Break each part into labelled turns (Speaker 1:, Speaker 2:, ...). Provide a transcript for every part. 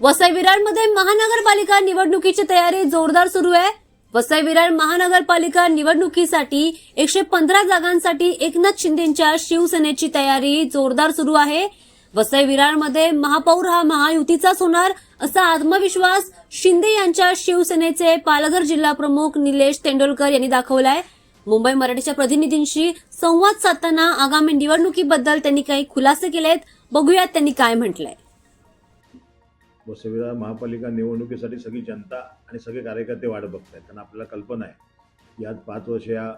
Speaker 1: वसई विरारमध्ये महानगरपालिका निवडणुकीची तयारी जोरदार सुरू आहे. वसई विरार महानगरपालिका निवडणुकीसाठी एकशे पंधरा जागांसाठी एकनाथ शिंदेच्या शिवसेनेची तयारी जोरदार सुरू आहे. वसई विरारमध्ये महापौर हा महायुतीचाच होणार असा आत्मविश्वास शिंदे यांच्या शिवसेनेचे पालघर जिल्हा प्रमुख निलेश तेंडोलकर यांनी दाखवलाय. मुंबई मराठीच्या प्रतिनिधींशी संवाद साधताना आगामी निवडणुकीबद्दल त्यांनी काही खुलासे केलेत. बघूयात त्यांनी काय म्हटलंय.
Speaker 2: वसविरा महापालिका निवडणुकीसाठी सगळी जनता आणि सगळे कार्यकर्ते वाट बघत आहेत कारण आपल्याला कल्पना आहे यात पाच वर्ष या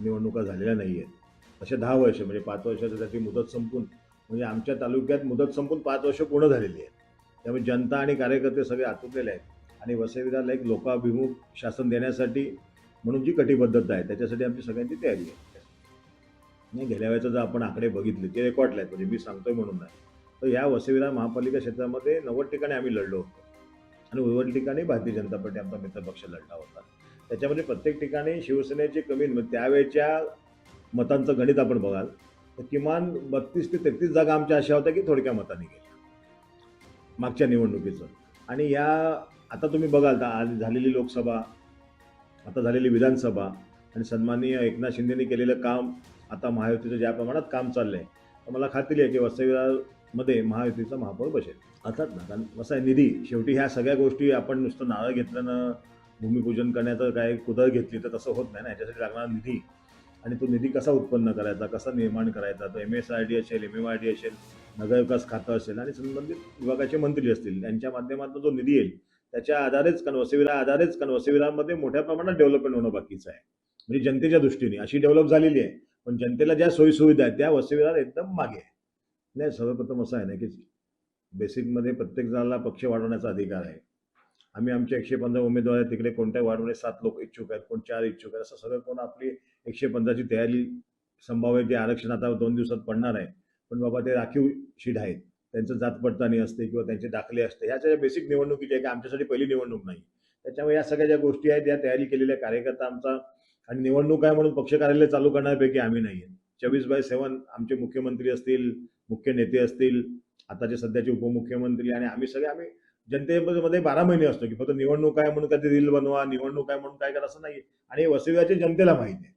Speaker 2: निवडणुका झालेल्या नाही आहेत असे दहा वर्ष म्हणजे पाच वर्षाचं त्याची मुदत संपून म्हणजे आमच्या तालुक्यात मुदत संपून पाच वर्ष पूर्ण झालेली आहेत. त्यामुळे जनता आणि कार्यकर्ते सगळे आतुरलेले आहेत. आणि वसविराला एक लोकाभिमुख शासन देण्यासाठी म्हणून जी कटिबद्धता आहे त्याच्यासाठी आमची सगळ्यांची तयारी आहे. नाही गेल्या वेळेचा जर आपण आकडे बघितले ते रेकॉर्डला आहेत. म्हणजे मी सांगतोय म्हणून नाही. तर या वसविरा महापालिका क्षेत्रामध्ये नव्वद ठिकाणी आम्ही लढलो होतो. आणि उर्वरित ठिकाणी भारतीय जनता पार्टी आमचा मित्रपक्ष लढला होता. त्याच्यामध्ये प्रत्येक ठिकाणी शिवसेनेचे कमी मग त्यावेळच्या मतांचं गणित आपण बघाल तर किमान बत्तीस ते तेहतीस जागा आमच्या अशा होत्या की थोडक्या मतांनी गेल्या. मागच्या निवडणुकीचं. आणि या आता तुम्ही बघाल तर आज झालेली लोकसभा आता झालेली विधानसभा आणि सन्माननीय एकनाथ शिंदेनी केलेलं काम आता महायुतीचं ज्या प्रमाणात काम चाललंय तर मला खात्री आहे की वसई मध्ये महायुतीचा महापौर बसेल. अर्थात ना कारण कसं आहे निधी. शेवटी ह्या सगळ्या गोष्टी आपण नुसतं नारळ घेतल्यानं भूमिपूजन करण्याचं काय कुदळ घेतली तर तसं होत नाही ना. याच्यासाठी लागणारा निधी आणि तो निधी कसा उत्पन्न करायचा कसा निर्माण करायचा तो एम एस आर डी असेल एम एम आर डी असेल नगरविकास खातं असेल आणि संबंधित विभागाचे मंत्री असतील यांच्या माध्यमातून जो निधी येईल त्याच्या आधारेच कारण वसविरा आधारेच कारण वसविरामध्ये मोठ्या प्रमाणात डेव्हलपमेंट होणं बाकीचं आहे. म्हणजे जनतेच्या दृष्टीने अशी डेव्हलप झालेली आहे पण जनतेला ज्या सोयीसुविधा आहेत त्या वसविरार एकदम मागे आहे. नाही सर्वप्रथम असं आहे ना की बेसिकमध्ये प्रत्येक जणाला पक्ष वाढवण्याचा अधिकार आहे. आम्ही आमचे एकशे पंधरा उमेदवार आहेत तिकडे कोणत्या वाढवणे सात लोक इच्छुक आहेत कोण चार इच्छुक आहेत असं सगळं कोण आपली एकशे पंधराची तयारी संभाव्य जे आरक्षण आता दोन दिवसात पडणार आहे. पण बाबा ते राखीव शीट आहेत. त्यांचं जात पडताळणी असते किंवा त्यांचे दाखले असते. ह्याच्या बेसिक निवडणुकीच्या आहे की आमच्यासाठी पहिली निवडणूक नाही. त्याच्यामुळे या सगळ्या ज्या गोष्टी आहेत या तयारी केलेल्या कार्यकर्ता आमचा आणि निवडणूक आहे म्हणून पक्ष कार्यालय चालू करण्यापैकी आम्ही नाही आहे. चोवीस बाय सेवन आमचे मुख्यमंत्री असतील मुख्य नेते असतील आताचे सध्याचे उपमुख्यमंत्री आणि आम्ही सगळे आम्ही जनतेमध्ये बारा महिने असतो की फक्त निवडणूक आहे म्हणून कधी रील बनवा निवडणूक आहे म्हणून काय करा असं नाही आणि वसुव्याचे जनतेला माहिती आहे.